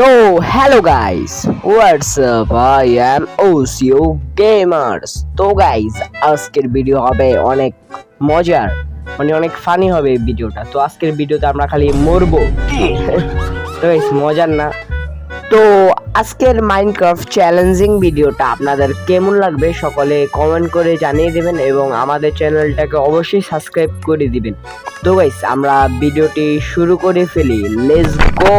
তো hello guys what's up I am Osio gamers তো guys আজকের ভিডিও হবে অনেক মজার মানে অনেক ফানি হবে ভিডিওটা তো আজকের ভিডিওতে আমরা খালি মরবো। তো গাইস মজার না। তো আজকের মাইনক্রাফট চ্যালেঞ্জিং ভিডিওটা আপনাদের কেমন লাগবে সকলে কমেন্ট করে জানিয়ে দিবেন এবং আমাদের চ্যানেলটাকে অবশ্যই সাবস্ক্রাইব করে দিবেন। তো গাইস আমরা ভিডিওটি শুরু করে ফেলি। লেটস গো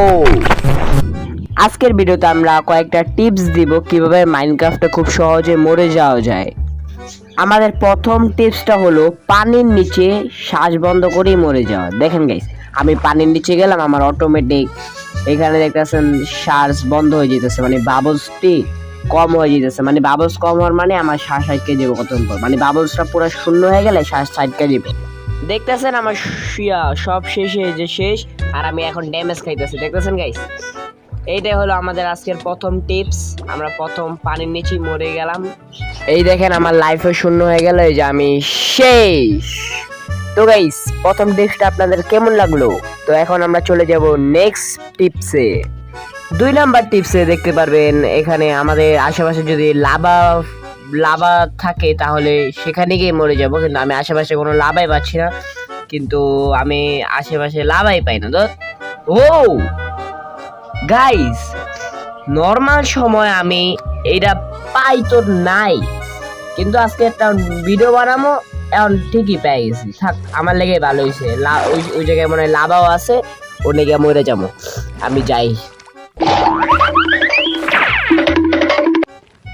আজকের ভিডিওতে আমরা কয়েকটা টিপস দিব কীভাবে মাইনক্রাফটে খুব সহজে মরে যাওয়া যায়। আমাদের প্রথম টিপসটা হলো, পানির নিচে শ্বাস বন্ধ করেই মরে যাওয়া। দেখেন গাইস আমি পানির নিচে গেলাম, আমার অটোমেটিক এখানে দেখতেছেন শ্বাস বন্ধ হয়ে যেতেছে মানে বাবলসটি কম হয়ে যেতেছে। মানে বাবলস কম হওয়ার মানে আমার শ্বাস আটকে যাবে কতক্ষণ পর মানে বাবলসটা পুরো শূন্য হয়ে গেলে শ্বাস আটকে যাবে। দেখতেছেন আমার সব শেষে যে শেষ, আর আমি এখন ড্যামেজ খাইতেছি। দেখতেছেন গাইস এইটাই হলো আমাদের আজকের প্রথম টিপস আমরা প্রথম পানির নিচেই মরে গেলাম। এই দেখেন আমার লাইফে শূন্য হয়ে গেল, এই যে আমি শেষ। তো গাইস প্রথম টিপসটা আপনাদের কেমন লাগল? তো এখন আমরা চলে যাব নেক্সট টিপসে দুই নাম্বার টিপসে দেখতে পারবেন, এখানে আমাদের আশেপাশে যদি লাভা লাভা থাকে, তাহলে সেখানে গিয়ে মরে যাব। কিন্তু আমি আশেপাশে কোনো লাভাই পাচ্ছি না। কিন্তু আমি আশেপাশে লাভাই পাই না, তো। ও! গাইস নর্মাল সময় আমি এটা পাই তো নাই। কিন্তু আজকে একটা ভিডিও বানাবো এখন ঠিকই পেয়ে গেছি। থাক, আমার লেগে ভালো হয়েছে। ওই ওই জায়গায় মনে হয় লাভাও আছে, ও লেগে মরে যাব। আমি যাই।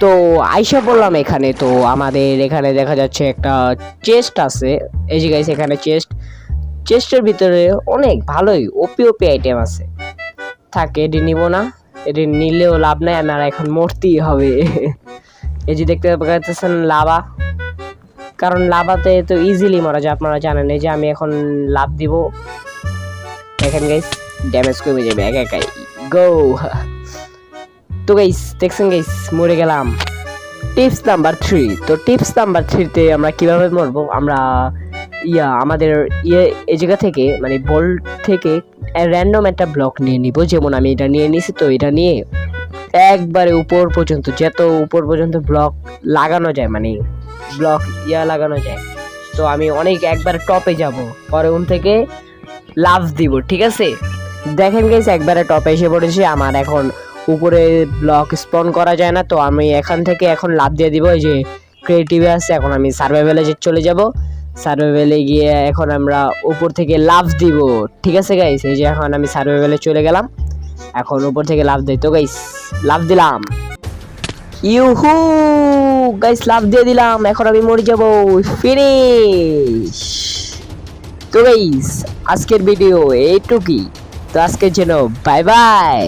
তো আইসা বললাম এখানে, তো আমাদের এখানে দেখা যাচ্ছে একটা চেস্ট আছে। এই যে এখানে চেস্ট চেস্টের ভিতরে অনেক ভালোই ওপি ওপি আইটেম আছে। থাকে, এটি নিব না। এটি নিলেও লাভ নাই আমার এখন মরতেই হবে। এই যে দেখতে পাচ্ছেন লাভা। কারণ লাভাতে তো ইজিলি মারা যায়, আপনারা জানেন। এই যে আমি এখন লাভ দিব। দেখেন গাইস ড্যামেজ কমে যাবে একা একাই। গো তো গাইস দেখছেন গাইস মরে গেলাম। টিপস নাম্বার থ্রি তো টিপস নাম্বার থ্রিতে আমরা কীভাবে মরবো? আমরা, ইয়া, আমাদের ইয়ে এই জায়গা থেকে মানে বল থেকে র্যান্ডম একটা ব্লক নিয়ে নিব। যেমন আমি এটা নিয়ে নিছি, তো এটা নিয়ে একবারে উপর পর্যন্ত, যত উপর পর্যন্ত ব্লক লাগানো যায় মানে ব্লক ইয়া লাগানো যায়, তো আমি অনেক একবার টপে যাব। পরে উন থেকে লাভ দিব, ঠিক আছে? দেখেন গেছে একবারে টপে এসে পড়েছি, আমার এখন উপরে ব্লক স্পন করা যায় না, তো আমি এখান থেকে এখন লাভ দিয়ে দিব, এই যে ক্রিয়েটিভে আছে, এখন আমি সার্ভাইভেলে চলে যাব। সার্ভাইভেলে গিয়ে এখন আমরা উপর থেকে লাভ দিব। ঠিক আছে গাইস এই যে এখন আমি সার্ভাইভেলে চলে গেলাম। এখন উপর থেকে লাভ দিই। তো গাইস লাভ দিলাম। ইউহু! গাইস লাভ দিয়ে দিলাম। এখন আমি মরে যাব। ফিনিশ তো গাইস আজকের ভিডিও এইটুকুই। তো আজকের জন্য বাই বাই